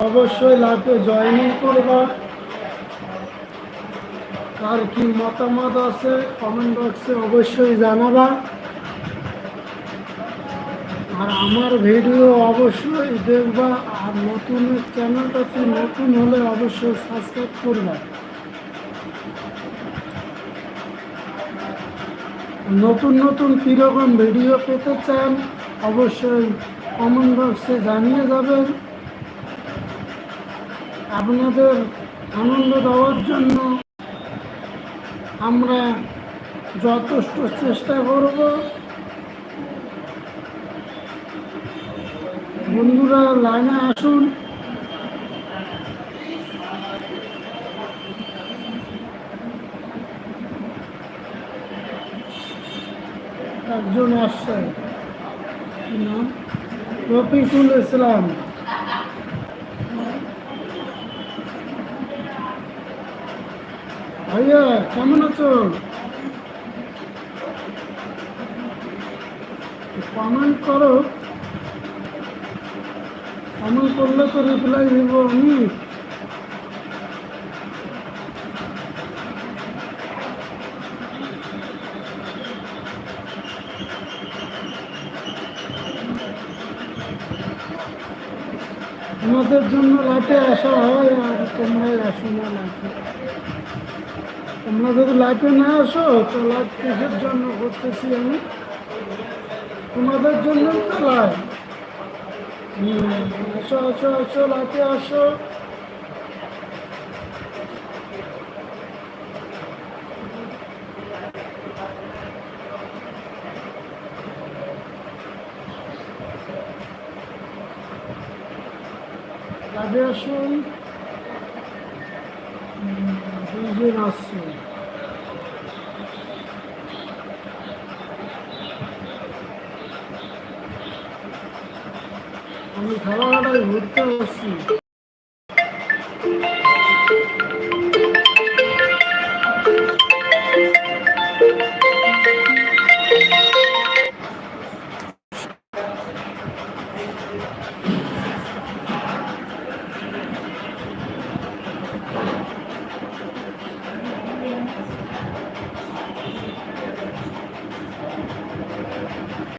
অবশ্যই লাইভে জয়েনিং করবা। কার কি মতামত আছে কমেন্ট বক্সে অবশ্যই জানাবা। আর আমার ভিডিও অবশ্যই দেখবা আর নতুন চ্যানেলটাতে নতুন হলে অবশ্যই সাবস্ক্রাইব করবা। নতুন নতুন কীরকম ভিডিও পেতে চান অবশ্যই কমেন্ট বক্সে জানিয়ে যাবেন। আপনাদের আনন্দ দেওয়ার জন্য আমরা যথেষ্ট চেষ্টা করব। বন্ধুরা, লাইনে আসুন। একজন আসছে। কি নাম? রফিকুল ইসলাম। ভাইয়া, কেমন আছো? কমেন্ট করো। কমেন্ট করলে তো রিপ্লাই দিব আমি। তোমাদের জন্য লাইটে আসা হয় আর তোমরাই আসো না লাইটে তোমরা যদি লাইফে না আসো, তো লাইফ কিসের জন্য করতেছি আমি? তোমাদের জন্য তো লাইফ আসো আসো আসো লাইফে আসো। লাইফে আসুন। দুইজন আসছে আমি খেলাঘাটায় ঘুরতে আসছি।